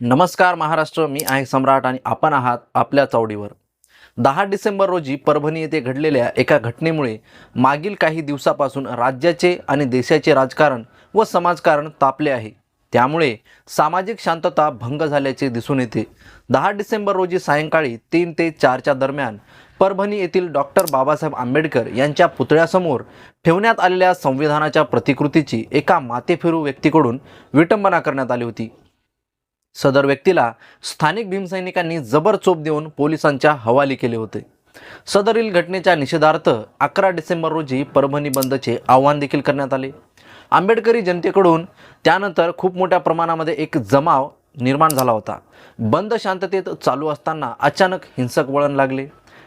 नमस्कार महाराष्ट्र मी आहे सम्राट आणि आपण आहात आपल्या चावडीवर दहा डिसेंबर रोजी परभणी येथे घडलेल्या एका घटनेमुळे मागील काही दिवसापासून राज्याचे आणि देशाचे राजकारण व समाजकारण तापले आहे. त्यामुळे सामाजिक शांतता भंग झाल्याचे दिसून येते. दहा डिसेंबर रोजी सायंकाळी तीन ते चारच्या दरम्यान परभणी येथील डॉक्टर बाबासाहेब आंबेडकर यांच्या पुतळ्यासमोर ठेवण्यात आलेल्या संविधानाच्या प्रतिकृतीची एका मातेफिरू व्यक्तीकडून विटंबना करण्यात आली होती. सदर व्यक्तीला स्थानिक भीमसैनिकांनी जबर चोप देऊन पोलिसांच्या हवाली केले होते. सदरील घटनेच्या निषेधार्थ अकरा डिसेंबर रोजी परभणी बंदचे आव्हान देखील करण्यात आले. आंबेडकरी जनतेकडून त्यानंतर खूप मोठ्या प्रमाणामध्ये एक जमाव निर्माण झाला होता. बंद शांततेत चालू असताना अचानक हिंसक वळण लागले.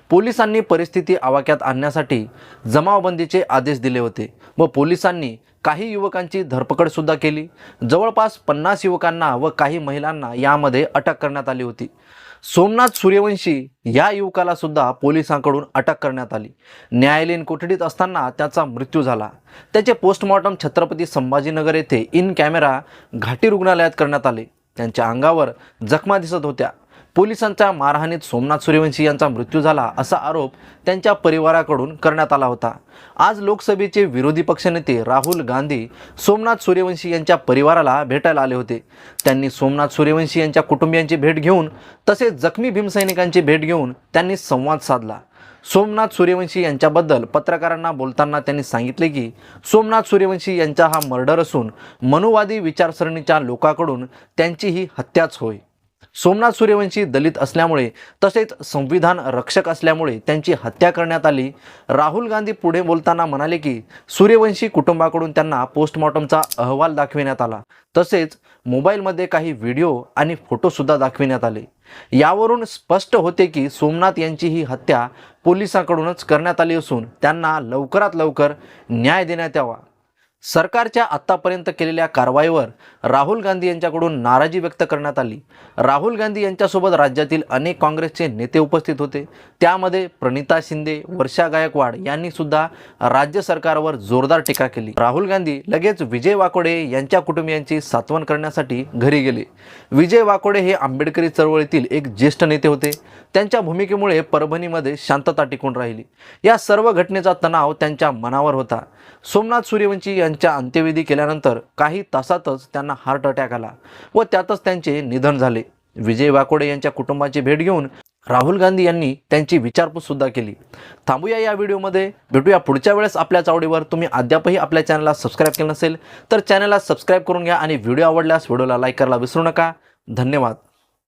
पोलिसांनी परिस्थिती आवाक्यात आणण्यासाठी जमावबंदीचे आदेश दिले होते. व पोलिसांनी काही युवकांची धरपकडसुद्धा केली. जवळपास पन्नास युवकांना व काही महिलांना यामध्ये अटक करण्यात आली होती. सोमनाथ सूर्यवंशी या युवकाला सुद्धा पोलिसांकडून अटक करण्यात आली. न्यायालयीन कोठडीत असताना त्याचा मृत्यू झाला. त्याचे पोस्टमॉर्टम छत्रपती संभाजीनगर येथे इन कॅमेरा घाटी रुग्णालयात करण्यात आले. त्यांच्या अंगावर जखमा दिसत होत्या. पोलिसांच्या मारहाणीत सोमनाथ सूर्यवंशी यांचा मृत्यू झाला असा आरोप त्यांच्या परिवाराकडून करण्यात आला होता. आज लोकसभेचे विरोधी पक्षनेते राहुल गांधी सोमनाथ सूर्यवंशी यांच्या परिवाराला भेटायला आले होते. त्यांनी सोमनाथ सूर्यवंशी यांच्या कुटुंबियांची भेट घेऊन तसेच जखमी भीमसैनिकांची भेट घेऊन त्यांनी संवाद साधला. सोमनाथ सूर्यवंशी यांच्याबद्दल पत्रकारांना बोलताना त्यांनी सांगितले की सोमनाथ सूर्यवंशी यांचा हा मर्डर असून मनुवादी विचारसरणीच्या लोकांकडून त्यांची ही हत्याच होय. सोमनाथ सूर्यवंशी दलित असल्यामुळे तसेच संविधान रक्षक असल्यामुळे त्यांची हत्या करण्यात आली. राहुल गांधी पुढे बोलताना म्हणाले की सूर्यवंशी कुटुंबाकडून त्यांना पोस्टमॉर्टमचा अहवाल दाखविण्यात आला. तसेच मोबाईलमध्ये काही व्हिडिओ आणि फोटोसुद्धा दाखविण्यात आले. यावरून स्पष्ट होते की सोमनाथ यांची ही हत्या पोलिसांकडूनच करण्यात आली असून त्यांना लवकरात लवकर न्याय देण्यात यावा. सरकारच्या आत्तापर्यंत केलेल्या कारवाईवर राहुल गांधी यांच्याकडून नाराजी व्यक्त करण्यात आली. राहुल गांधी यांच्यासोबत राज्यातील अनेक काँग्रेसचे नेते उपस्थित होते. त्यामध्ये प्रणिता शिंदे वर्षा गायकवाड यांनी सुद्धा राज्य सरकारवर जोरदार टीका केली. राहुल गांधी लगेच विजय वाकोडे यांच्या कुटुंबियांची सात्वन करण्यासाठी घरी गेले. विजय वाकोडे हे आंबेडकरी चळवळीतील एक ज्येष्ठ नेते होते. त्यांच्या भूमिकेमुळे परभणीमध्ये शांतता टिकून राहिली. या सर्व घटनेचा तणाव त्यांच्या मनावर होता. सोमनाथ सूर्यवंशी यांच्या अंत्यविधी केल्यानंतर काही तासातच त्यांना हार्ट अटॅक आला व त्यातच त्यांचे निधन झाले. विजय वाकोडे यांच्या कुटुंबाची भेट घेऊन राहुल गांधी यांनी त्यांची विचारपूस सुद्धा केली. थांबूया या व्हिडिओमध्ये. भेटूया पुढच्या वेळेस आपल्या चावडीवर तुम्ही अद्यापही आपल्या चॅनलला सबस्क्राईब केलं नसेल तर चॅनलला सबस्क्राईब करून घ्या आणि व्हिडिओ आवडल्यास व्हिडिओला लाईक करायला विसरू नका. धन्यवाद.